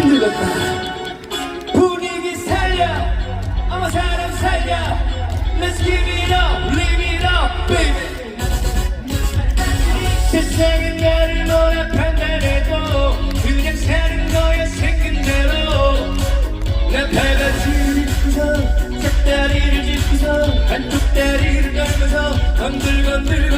힘들겠다. 분위기 살려. 어머 사람 살려. Let's give it up, live it up, baby. 세상은 나를 뭐라 판단해도 그냥 사는 거야 생긴 대로 난 발바지를 입고서 짝다리를 짚고서 한쪽 다리를 걸면서 건들건들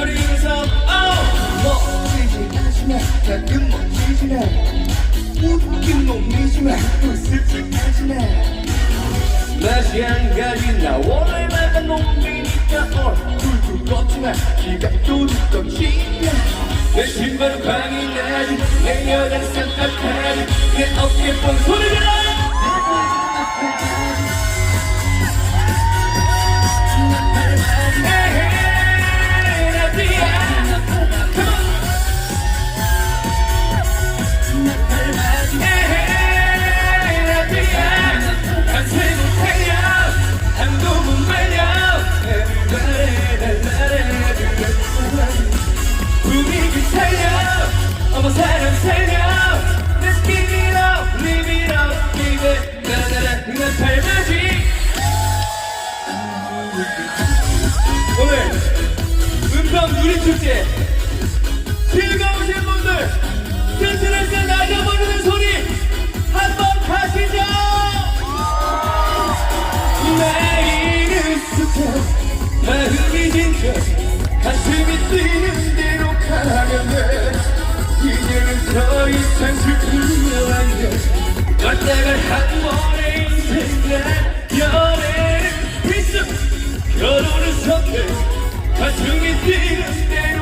맛이 안 가진 나 오늘 만난 놈이니까 얼굴도 걷지만 지갑도 두껍지만 내 신발은 광이 나지 내 여자는 쌍딱하지 내 어깨 뽕 소리 질 분위기 살려 어머 사람 살려 Let's give it up, live it up, baby 나나나 난 발맞이 오늘 은평 누리축제. 즐거우신 분들 튼튼하게 나가버리는 소리 한번 가시죠. 나이는 숫자 마음이 진짜 가슴이 뛰는 더 이상 슬프면 안돼 왔다가 한 번의 인생날 연애는 필수 결혼은 선택 가슴이 뛰는 대로